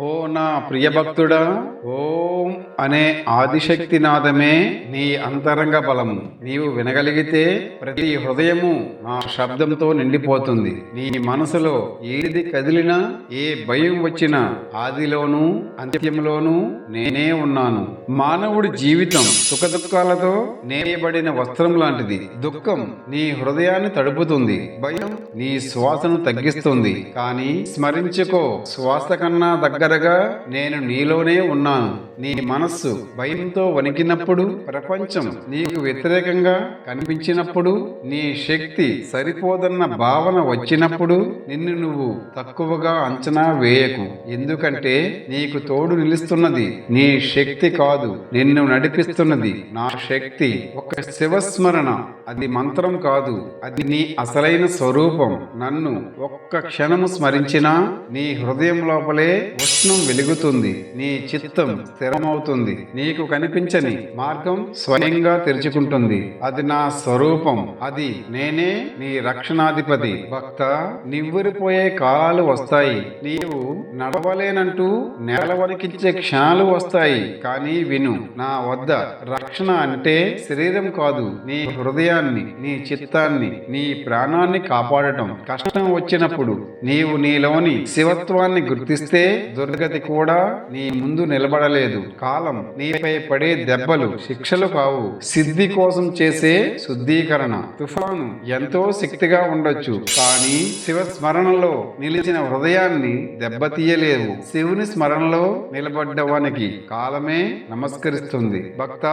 ఓ నా ప్రియభక్తుడా ఓం అనే ఆదిశక్తి నాదమే నీ అంతరంగ బలము. నీవు వినగలిగితే ప్రతి హృదయము నా శబ్దంతో నిండిపోతుంది. నీ మనసులో ఏది కదిలినా ఏ భయం వచ్చినా ఆదిలోనూ అంత్యంలోనూ నేనే ఉన్నాను. మానవుడి జీవితం సుఖదుఖాలతో నేయబడిన వస్త్రం లాంటిది. దుఃఖం నీ హృదయాన్ని తడుపుతుంది. భయం నీ శ్వాసను తగ్గిస్తుంది. కానీ స్మరించుకో శ్వాస కన్నా దగ్గరగా నేను నీలోనే ఉన్నాను. నీ మనస్సు భయంతో వణికినప్పుడు ప్రపంచం నీకు వ్యతిరేకంగా కనిపించినప్పుడు నీ శక్తి సరిపోదన్న భావన వచ్చినప్పుడు నిన్ను నువ్వు తక్కువగా అంచనా వేయకు. ఎందుకంటే నీకు తోడు నిలుస్తున్నది నీ శక్తి కాదు నిన్ను నడిపిస్తున్నది నా శక్తి. ఒక శివస్మరణ అది మంత్రం కాదు అది నీ అసలైన స్వరూపం. నన్ను ఒక్క క్షణము స్మరించినా నీ హృదయం లోపలే ఉష్ణం వెలుగుతుంది. నీ చిత్తం స్థిరమవుతుంది. నీకు కనిపించని మార్గం స్వయంగా తెరుచుకుంటుంది. అది నా స్వరూపం. అది నేనే నీ రక్షణాధిపతి. భక్త నివ్వరిపోయే కాలాలు వస్తాయి. నీవు నడవలేనంటూ నేల వణికించే క్షణాలు వస్తాయి. కానీ విను నా వద్ద రక్షణ అంటే శరీరం కాదు. నీ హృదయాన్ని నీ చిత్తాన్ని నీ ప్రాణాన్ని కాపాడటం. కష్టం వచ్చినప్పుడు నీవు నీలోని శివత్వాన్ని గుర్తిస్తే దుర్గతి కూడా నీ ముందు నిలబడలేదు. కాలం నీపై పడే దెబ్బలు శిక్షలు కావు. సిద్ధి కోసం చేసే శుద్ధీకరణ. తుఫాను ఎంతో శక్తిగా ఉండొచ్చు. కానీ శివ స్మరణలో నిలిచిన హృదయాన్ని దెబ్బతీయలేవు. శివుని స్మరణలో నిలబడ్డవానికి కాలమే నమస్కరిస్తుంది. భక్త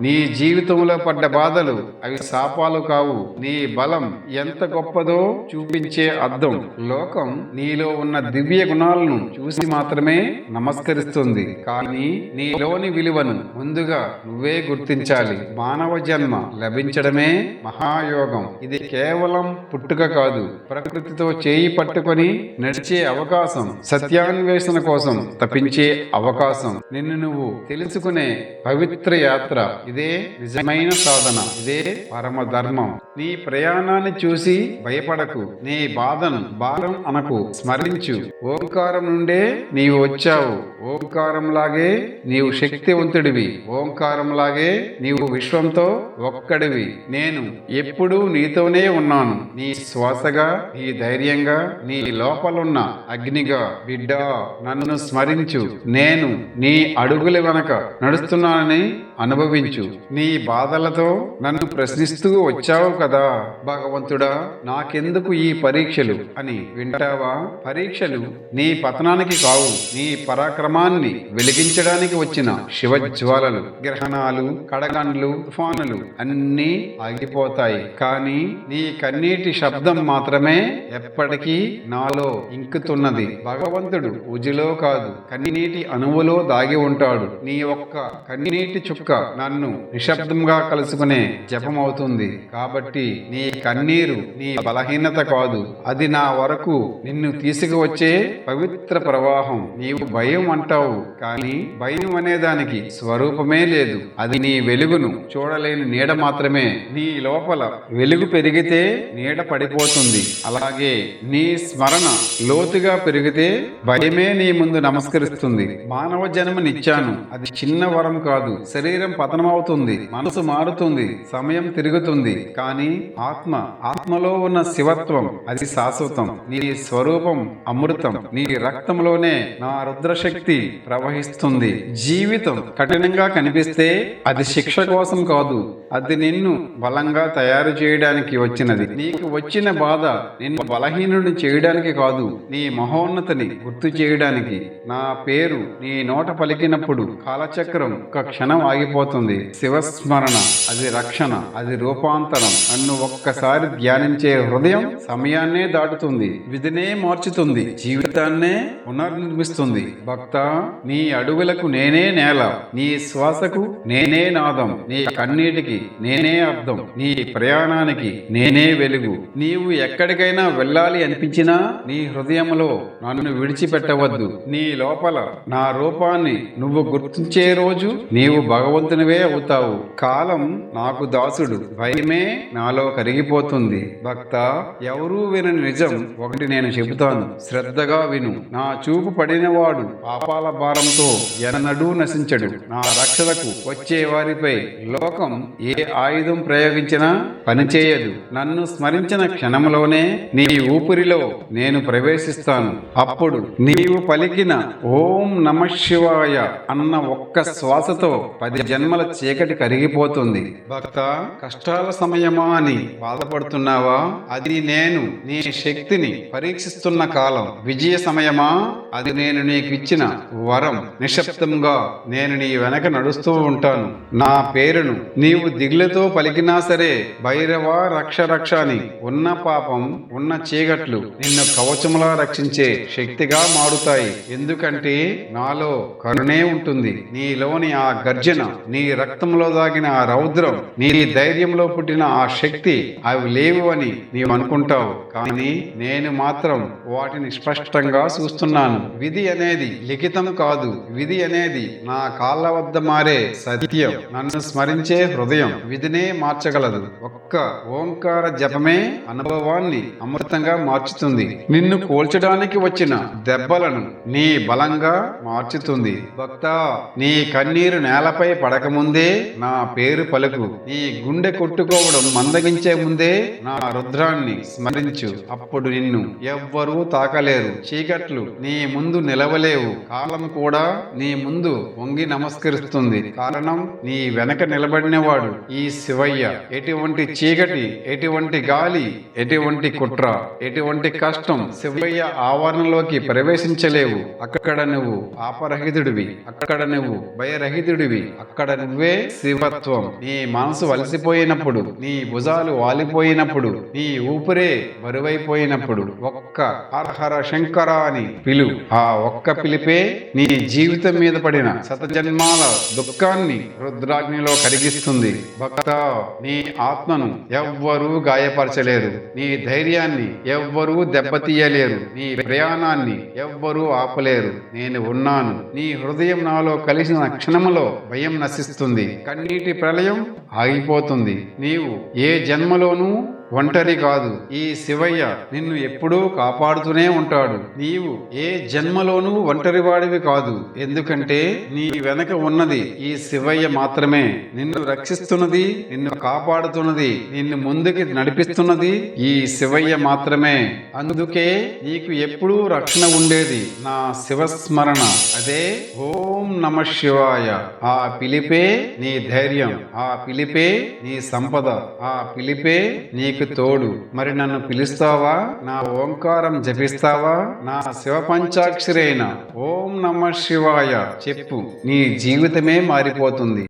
నీ జీవితంలో పడ్డ బాధలు అవి శాపాలు కావు. నీ బలం ఎంత గొప్పదో చూపించే అర్థం. లోకం నీలో ఉన్న దివ్య గుణాలను చూసి మాత్రం మాత్రమే నమస్కరిస్తుంది. కానీ నీలోని విలువను ముందుగా నువ్వే గుర్తించాలి. మానవ జన్మ లభించడమే మహాయోగం. ఇది కేవలం పుట్టుక కాదు. ప్రకృతితో చేయి పట్టుకొని నడిచే అవకాశం సత్యాన్వేషణ కోసం తప్పించే అవకాశం. నిన్ను నువ్వు తెలుసుకునే పవిత్ర యాత్ర. ఇదే నిజమైన సాధన. ఇదే పరమ ధర్మం నీ ప్రయాణాన్ని చూసి భయపడకు. నీ బాధను భారం అనకు. స్మరించు. ఓంకారం నుండే నీ నీవు వచ్చావు. ఓంకారంలాగే నీవు శక్తివంతుడివి. ఓంకారం లాగే నీవు విశ్వంతో ఒక్కడివి. నేను ఎప్పుడూ నీతోనే ఉన్నాను. నీ శ్వాసగా నీ ధైర్యంగా నీ లోపలున్న అగ్నిగా బిడ్డా నన్ను స్మరించు. నేను నీ అడుగుల వెనక నడుస్తున్నానని అనుభవించు. నీ బాధలతో నన్ను ప్రశ్నిస్తూ వచ్చావు కదా. భగవంతుడా నాకెందుకు ఈ పరీక్షలు? అని వింటావా? పరీక్షలు నీ పతనానికి కావు. నీ పరాక్రమాన్ని వెలిగించడానికి వచ్చిన శివజ్వాలలు గ్రహణాలు కడగండ్లు తుఫానులు అన్నీ ఆగిపోతాయి. కానీ నీ కన్నీటి శబ్దం మాత్రమే ఎప్పటికీ నాలో ఇంకుతున్నది. భగవంతుడు ఉజిలో కాదు కన్నీటి అణువులో దాగి ఉంటాడు. నీ ఒక్క కన్నీటి చుక్క నన్ను నిశ్శబ్దంగా కలుసుకునే జపమవుతుంది. కాబట్టి నీ కన్నీరు నీ బలహీనత కాదు. అది నా వరకు నిన్ను తీసుకువచ్చే పవిత్ర ప్రవాహం. నీవు భయం అంటావు కానీ భయం అనేదానికి స్వరూపమే లేదు. అది నీ వెలుగును చూడలేని నీడ మాత్రమే. నీ లోపల వెలుగు పెరిగితే నీడ పడిపోతుంది. అలాగే నీ స్మరణ లోతుగా పెరిగితే భయమే నీ ముందు నమస్కరిస్తుంది. మానవ జన్మనిచ్చాను. అది చిన్న వరం కాదు. శరీరం పతనమవుతుంది. మనసు మారుతుంది. సమయం తిరుగుతుంది. కానీ ఆత్మ ఆత్మలో ఉన్న శివత్వం అది శాశ్వతం. నీ స్వరూపం అమృతం. నీ రక్తంలోనే నా రుద్రశక్తి ప్రవహిస్తుంది. జీవితం కఠినంగా కనిపిస్తే అది శిక్ష కోసం కాదు. అది నిన్ను బలంగా తయారు చేయడానికి వచ్చినది. నీకు వచ్చిన బాధ నిన్ను బలహీనుడిని చేయడానికి కాదు. నీ మహోన్నతిని గుర్తు చేయడానికి. నా పేరు నీ నోట పలికినప్పుడు కాలచక్రం ఒక క్షణం ఆగిపోతుంది. శివస్మరణ అది రక్షణ అది రూపాంతరం. నన్ను ఒక్కసారి ధ్యానించే హృదయం సమయాన్నే దాటుతుంది. విధినే మార్చుతుంది. జీవితాన్నే పునర్నిర్మిస్తుంది భక్త నీ అడుగులకు నేనే నేల నీ శ్వాసకు నేనే నాదం నీ కన్నీటికి నేనే అర్థం నీ ప్రయాణానికి నేనే వెలుగు. నీవు ఎక్కడికైనా వెళ్ళాలి అనిపించినా నీ హృదయంలో నన్ను విడిచిపెట్టవద్దు. నీ లోపల నా రూపాన్ని నువ్వు గుర్తించే రోజు నీవు భగవంతునివే అవుతావు. కాలం నాకు దాసుడు. భయమే నాలో కరిగిపోతుంది. భక్త ఎవరూ వినని నిజం ఒకటి నేను చెబుతాను. శ్రద్ధగా విను. నా చూపు పడి పడినవాడు పాపాల భారంతో ఎననడూ నశించడు. నా రక్షణకు వచ్చే వారిపై లోకం ఏ ఆయుధం ప్రయోగించినా పనిచేయదు. నన్ను స్మరించిన క్షణంలోనే నీ ఊపిరిలో నేను ప్రవేశిస్తాను. అప్పుడు నీవు పలికిన ఓం నమ శివాయ అన్న ఒక్క శ్వాసతో పది జన్మల చీకటి కరిగిపోతుంది. భక్త కష్టాల సమయమా అని బాధపడుతున్నావా? అది నేను నీ శక్తిని పరీక్షిస్తున్న కాలం. విజయ సమయమా? అది నేను నీకు ఇచ్చిన వరం నిశ్శబ్దంగా నేను నీ వెనక నడుస్తూ ఉంటాను. నా పేరును నీవు దిగులతో పలికినా సరే భైరవ రక్ష రక్ష అని ఉన్న పాపం ఉన్న చీకట్లు నిన్ను కవచములా రక్షించే శక్తిగా మారుతాయి. ఎందుకంటే నాలో కరుణే ఉంటుంది. నీలోని ఆ గర్జన నీ రక్తంలో దాగిన ఆ రౌద్రం నీ ధైర్యంలో పుట్టిన ఆ శక్తి అవి లేవు అని నీవు అనుకుంటావు కానీ నేను మాత్రం వాటిని స్పష్టంగా చూస్తున్నాను. విధి అనేది లిఖితం కాదు. విధి అనేది నా కాళ్ళ వద్ద మారే సత్యం. నన్ను స్మరించే హృదయం విధినే మార్చగలదు. ఒక్క ఓంకార జపమే అనుభవాన్ని అమృతంగా మార్చుతుంది. నిన్ను కోల్చడానికి వచ్చిన దెబ్బలను నీ బలంగా మార్చుతుంది. భక్త నీ కన్నీరు నేలపై పడకముందే నా పేరు పలుకు. నీ గుండె కొట్టుకోవడం మందగించే ముందే నా రుద్రాన్ని స్మరించు. అప్పుడు నిన్ను ఎవ్వరూ తాకలేరు. చీకట్లు నీ ముందు నిలవలేవు. కాలం కూడా నీ ముందు వంగి నమస్కరిస్తుంది. కారణం నీ వెనక నిలబడినవాడు ఈ శివయ్య. ఎటువంటి చీకటి ఎటువంటి గాలి ఎటువంటి కుట్ర ఎటువంటి కష్టం శివయ్య ఆవరణలోకి ప్రవేశించలేవు. అక్కడ నువ్వు పాపరహితుడివి. అక్కడ నువ్వు భయరహితుడివి. అక్కడ నువ్వే శివత్వం. నీ మనసు వలసిపోయినప్పుడు నీ భుజాలు వాలిపోయినప్పుడు నీ ఊపిరే బరువైపోయినప్పుడు ఒక్క హరహర శంకర అని పిలు. ఆ ఆ ఒక్క పిలిపే నీ జీవితం మీద పడిన శతజన్మాల దుఃఖాన్ని రుద్రాగ్నిలో కరిగిస్తుంది. భక్త నీ ఆత్మను ఎవ్వరూ గాయపరచలేరు నీ ధైర్యాన్ని ఎవ్వరూ దెబ్బతీయలేరు. నీ ప్రయాణాన్ని ఎవ్వరూ ఆపలేరు. నేను ఉన్నాను. నీ హృదయం నాలో కలిసిన క్షణములో భయం నశిస్తుంది. కన్నీటి ప్రళయం ఆగిపోతుంది. నీవు ఏ జన్మలోనూ ఒంటరి కాదు. ఈ శివయ్య నిన్ను ఎప్పుడూ కాపాడుతూనే ఉంటాడు. నీవు ఏ జన్మలోనూ ఒంటరివాడివి కాదు. ఎందుకంటే నీ వెనక ఉన్నది ఈ శివయ్య మాత్రమే. నిన్ను రక్షిస్తున్నది నిన్ను కాపాడుతున్నది నిన్ను ముందుకి నడిపిస్తున్నది ఈ శివయ్య మాత్రమే. అందుకే నీకు ఎప్పుడూ రక్షణ ఉండేది నా శివస్మరణ. అదే ఓం నమ శివాయ. ఆ పిలిపే నీ ధైర్యం ఆ పిలిపే నీ సంపద ఆ పిలిపే నీకు తోడు. మరి నన్ను పిలుస్తావా? నా ఓంకారం జపిస్తావా? నా శివ పంచాక్షరైన ఓం నమ శివాయ. చెప్పు నీ జీవితమే మారిపోతుంది.